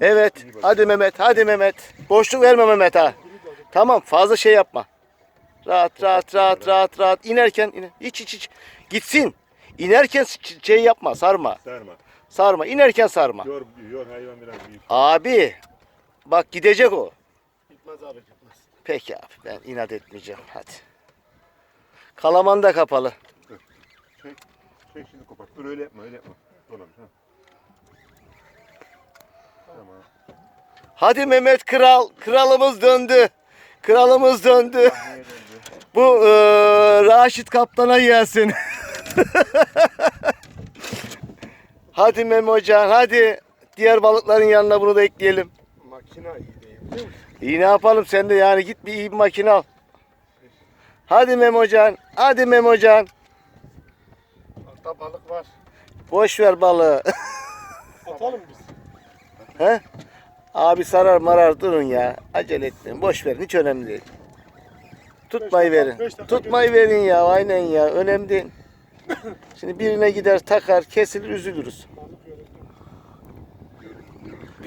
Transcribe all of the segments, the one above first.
Evet. Hadi Mehmet. Hadi Mehmet. Boşluk verme Mehmet ha. Tamam fazla şey yapma. Rahat rahat rahat rahat rahat. İnerken iner. Hiç hiç hiç. Gitsin. İnerken şey yapma sarma. Sarma. Sarma. İnerken sarma. Yor, yor hayvan biraz büyük. Abi. Bak gidecek o. Gitmez abi gitmez. Peki abi ben inat etmeyeceğim. Hadi. Kalaman da kapalı. Çek. Çek şimdi kopar. Dur öyle yapma öyle yapma. Dolan. Ha. Hadi Mehmet Kral. Kralımız döndü. Kralımız döndü. Bu eee, Raşit Kaptan'a gelsin. hadi Memocan hadi. Diğer balıkların yanına bunu da ekleyelim. Makine iyi değil biliyor musun? İyi ne yapalım sen de yani git bir iyi bir makine al. Hadi Memocan. Hadi Memocan. Altta balık var. Boş ver balığı. Atalım biz. He? Abi sarar marar durun ya. Acele etmeyin. Boş verin. Hiç önemli değil. Tutmayı verin. Tutmayı verin ya. Aynen ya. Önemli değil. Şimdi birine gider takar kesilir üzülürüz.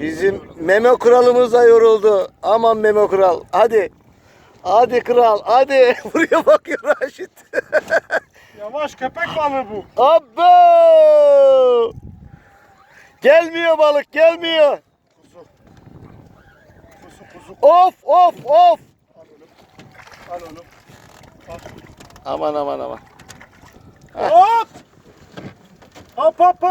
Bizim meme kuralımız da yoruldu. Aman meme kural. Hadi. Hadi kral. Hadi. Buraya bakıyor Raşit. Yavaş köpek balığı bu. Abbo! Gelmiyor balık. Gelmiyor. Of of of. Al onu. Al onu. Aman aman aman. Hop! Hop hop hop.